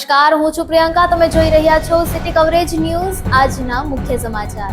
નમસ્કાર, હું છું પ્રિયંકા. તમે જોઈ રહ્યા છો સિટી કવરેજ ન્યૂઝ આજના મુખ્ય સમાચાર.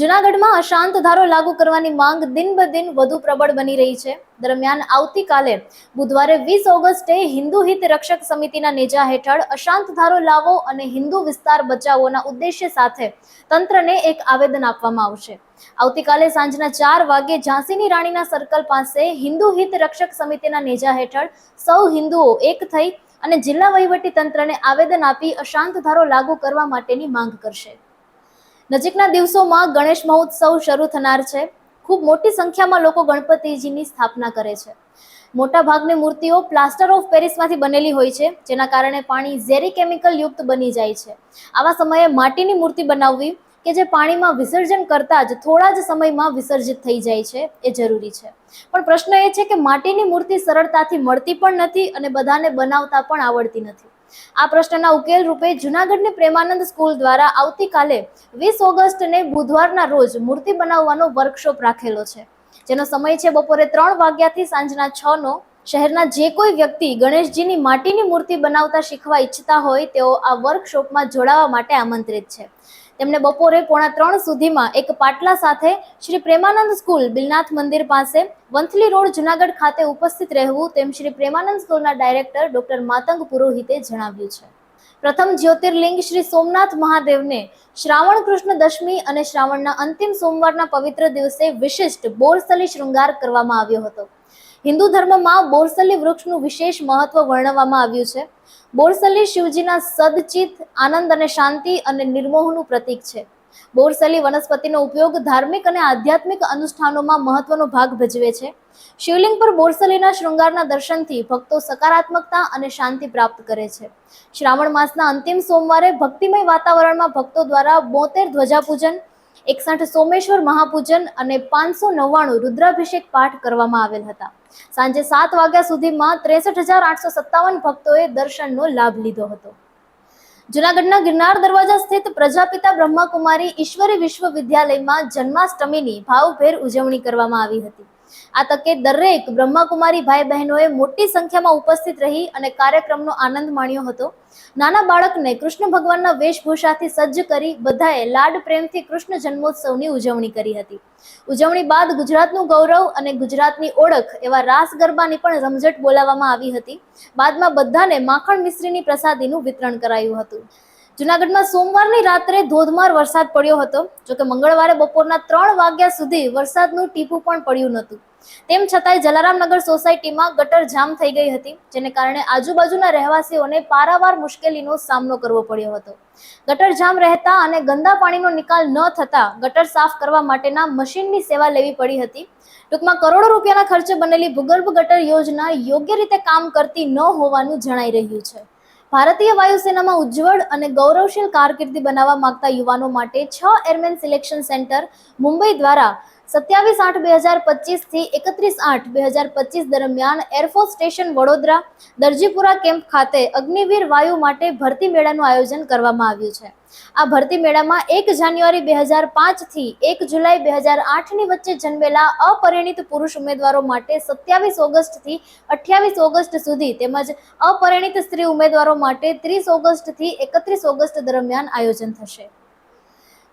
જૂનાગઢમાં અશાંત ધારો લાગુ કરવાની માંગ દિન બ દિન વધુ પ્રબળ બની રહી છે. દરમિયાન આવતીકાલે બુધવારે વીસ ઓગસ્ટે હિન્દુ હિત રક્ષક સમિતિના નેજા હેઠળ અશાંત ધારો લાવો અને હિન્દુ વિસ્તાર બચાવોના ઉદ્દેશ્ય સાથે તંત્રને એક આવેદન આપવામાં આવશે. આવતીકાલે સાંજના ચાર વાગે ઝાંસીની રાણીના સર્કલ પાસે હિન્દુ હિત રક્ષક સમિતિના નેજા હેઠળ સૌ હિન્દુઓ એક થઈ અને જિલ્લા વહીવટી તંત્રને આવેદન આપી અશાંત ધારો લાગુ કરવા માટેની માંગ કરશે. નજીકના દિવસોમાં ગણેશ મહોત્સવ શરૂ થનાર છે. ખૂબ મોટી સંખ્યામાં લોકો ગણપતિજીની સ્થાપના કરે છે. મોટા ભાગની મૂર્તિઓ પ્લાસ્ટર ઓફ પેરિસમાંથી બનેલી હોય છે, જેના કારણે પાણી ઝેરી કેમિકલ યુક્ત બની જાય છે. આવા સમયે માટીની મૂર્તિ બનાવવી કે જે પાણીમાં વિસર્જન કરતા જ થોડા જ સમયમાં વિસર્જિત થઈ જાય છે, એ જરૂરી છે. પણ પ્રશ્ન એ છે કે માટીની મૂર્તિ સરળતાથી મળતી પણ નથી અને બધાને બનાવતા પણ આવડતી નથી. આ પ્રશ્નના ઉકેલ રૂપે જૂનાગઢની પ્રેમાનંદ સ્કૂલ દ્વારા આવતીકાલે વીસ ઓગસ્ટને બુધવારના રોજ મૂર્તિ બનાવવાનો વર્કશોપ રાખેલો છે. જેનો સમય છે બપોરે ત્રણ વાગ્યાથી સાંજના છ નો. શહેરના જે કોઈ વ્યક્તિ ગણેશજીની માટીની મૂર્તિ બનાવતા શીખવા ઈચ્છતા હોય તેઓ આ વર્કશોપમાં જોડાવા માટે આમંત્રિત છે. તેમણે બપોરે પોણા ત્રણ સુધીમાં એક પાટલા સાથે શ્રી પ્રેમાનંદ સ્કૂલ બિલનાથ મંદિર પાસે વંથલી રોડ, જુનાગઢ ખાતે ઉપસ્થિત રહેવું તેમ શ્રી પ્રેમાનંદ સ્કૂલના ડાયરેક્ટર ડોક્ટર માતંગ પુરોહિતે જણાવ્યું છે. પ્રથમ જ્યોતિર્લિંગ શ્રી સોમનાથ મહાદેવને શ્રાવણ કૃષ્ણ દશમી અને શ્રાવણના અંતિમ સોમવારના પવિત્ર દિવસે વિશિષ્ટ બોરસલી શૃંગાર કરવામાં આવ્યો હતો. હિન્દુ ધર્મમાં બોરસલી વૃક્ષનું વિશેષ મહત્વ વર્ણવવામાં આવ્યું છે. બોરસલી શિવજીના સદચિત આનંદ અને શાંતિ અને નિર્મોહનું પ્રતીક છે. બોરસલી વનસ્પતિનો ઉપયોગ ધાર્મિક અને આધ્યાત્મિક અનુષ્ઠાનોમાં મહત્વનો ભાગ ભજવે છે. શિવલિંગ પર બોરસલીના શૃંગારના દર્શનથી ભક્તો સકારાત્મકતા અને શાંતિ પ્રાપ્ત કરે છે. શ્રાવણ માસના અંતિમ સોમવારે ભક્તિમય વાતાવરણમાં ભક્તો દ્વારા બોતેર ધ્વજાપૂજન એકસઠ સોમેશ્વર મહાપૂજન અને પાંચસો નવ્વાણું રુદ્રાભિષેક પાઠ કરવામાં આવેલ હતા. સાંજે સાત વાગ્યા સુધીમાં ત્રેસઠ હજાર આઠસો સત્તાવન ભક્તોએ દર્શનનો લાભ લીધો હતો. જુનાગઢના ગિરનાર દરવાજા સ્થિત પ્રજાપિતા બ્રહ્માકુમારી ઈશ્વરી વિશ્વવિદ્યાલયમાં જન્માષ્ટમીની ભાવભેર ઉજવણી કરવામાં આવી હતી. આ તકે દરેક બ્રહ્માકુમારી ભાઈ બહેનોએ મોટી સંખ્યામાં ઉપસ્થિત રહી અને કાર્યક્રમનો આનંદ માણ્યો હતો. નાના બાળકને કૃષ્ણ ભગવાનના વેશભૂષાથી સજ્જ કરી બધાએ લાડ પ્રેમથી કૃષ્ણ જન્મોત્સવની ઉજવણી કરી હતી. ઉજવણી બાદ ગુજરાતનું ગૌરવ અને ગુજરાતની ઓળખ એવા રાસ ગરબાની પણ રમઝટ બોલાવવામાં આવી હતી. બાદમાં બધાને માખણ મિશ્રીની પ્રસાદીનું વિતરણ કરાયું હતું. જુનાગઢમાં સોમવારની રાત્રે ધોધમાર વરસાદ પડ્યો હતો. જોકે મંગળવારે બપોરના ત્રણ વાગ્યા સુધી વરસાદનું ટીપું પણ પડ્યું નહોતું. તેમ છતાંય જલારામનગર સોસાયટીમાં ગટર જામ થઈ ગઈ હતી, જેને કારણે આજુબાજુના રહેવાસીઓને પારાવાર મુશ્કેલીનો સામનો કરવો પડ્યો હતો. ગટર જામ રહેતા અને ગંદા પાણીનો નિકાલ ન થતા ગટર સાફ કરવા માટેના મશીનની સેવા લેવી પડી હતી. ટૂંકમાં કરોડો રૂપિયાના ખર્ચે બનેલી ભૂગર્ભ ગટર યોજના યોગ્ય રીતે કામ કરતી ન હોવાનું જણાઈ રહ્યું છે. ભારતીય વાયુસેનામાં ઉજ્જવળ અને ગૌરવશીલ કારકિર્દી બનાવવા માંગતા યુવાનો માટે છ એરમેન સિલેક્શન સેન્ટર મુંબઈ દ્વારા સત્યાવીસ આઠ બે હજાર પચીસથી એકત્રીસ આઠ બે હજાર પચીસ દરમિયાન air force station Vadodara, Darjipura camp ખાતે અગ્નિવીર વાયુ માટે ભરતી મેળાનું આયોજન કરવામાં આવ્યું છે. આ ભરતી મેળામાં એક જાન્યુઆરી બે હજાર પાંચથી એક જુલાઈ બે હજાર આઠની વચ્ચે જન્મેલા અપરિણિત પુરુષ ઉમેદવારો માટે સત્યાવીસ ઓગસ્ટથી અઠ્યાવીસ ઓગસ્ટ સુધી તેમજ અપરિણિત સ્ત્રી ઉમેદવારો માટે ત્રીસ ઓગસ્ટથી એકત્રીસ ઓગસ્ટ દરમિયાન આયોજન થશે.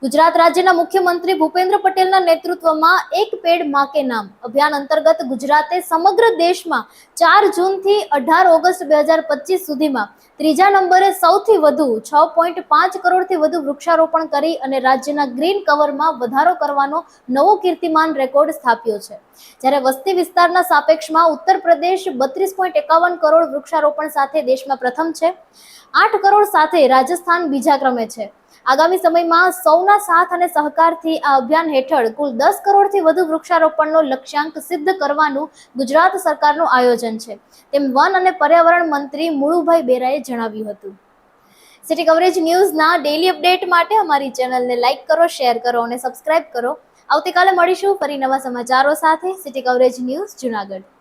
ગુજરાત રાજ્યના મુખ્યમંત્રી ભૂપેન્દ્ર પટેલના નેતૃત્વમાં એક પેડમાં કે નામ. અભિયાન અંતર્ગત ગુજરાતે સમગ્ર દેશમાં ચાર જૂનથી અઢાર ઓગસ્ટ બે હજાર પચીસ સુધીમાં ત્રીજા નંબરે સૌથી વધુ છ પોઈન્ટ પાંચ કરોડથી વધુ વૃક્ષારોપણ કરી અને રાજ્યના ગ્રીન કવરમાં વધારો કરવાનો નવો કીર્તિમાન રેકોર્ડ સ્થાપ્યો છે. જ્યારે વસ્તી વિસ્તારના સાપેક્ષમાં ઉત્તર પ્રદેશ બત્રીસ પોઈન્ટ એકાવન કરોડ વૃક્ષારોપણ સાથે દેશમાં પ્રથમ છે. આઠ કરોડ સાથે રાજસ્થાન બીજા ક્રમે છે. આગામી સમયમાં સૌના સાથ અને સહકારથી આ અભિયાન હેઠળ કુલ દસ કરોડથી વધુ વૃક્ષારોપણનો લક્ષ્યાંક સિદ્ધ કરવાનું ગુજરાત સરકારનું આયોજન છે. તેમ વન અને પર્યાવરણ મંત્રી મુળુભાઈ બેરાએ જણાવ્યું હતું. સિટી કવરેજ ન્યૂઝના ડેલી અપડેટ માટે અમારી ચેનલને લાઇક કરો શેર કરો અને સબસ્ક્રાઇબ કરો. આવતીકાલે મળીશું ફરી નવા સમાચારો સાથે. City coverage news Junagadh.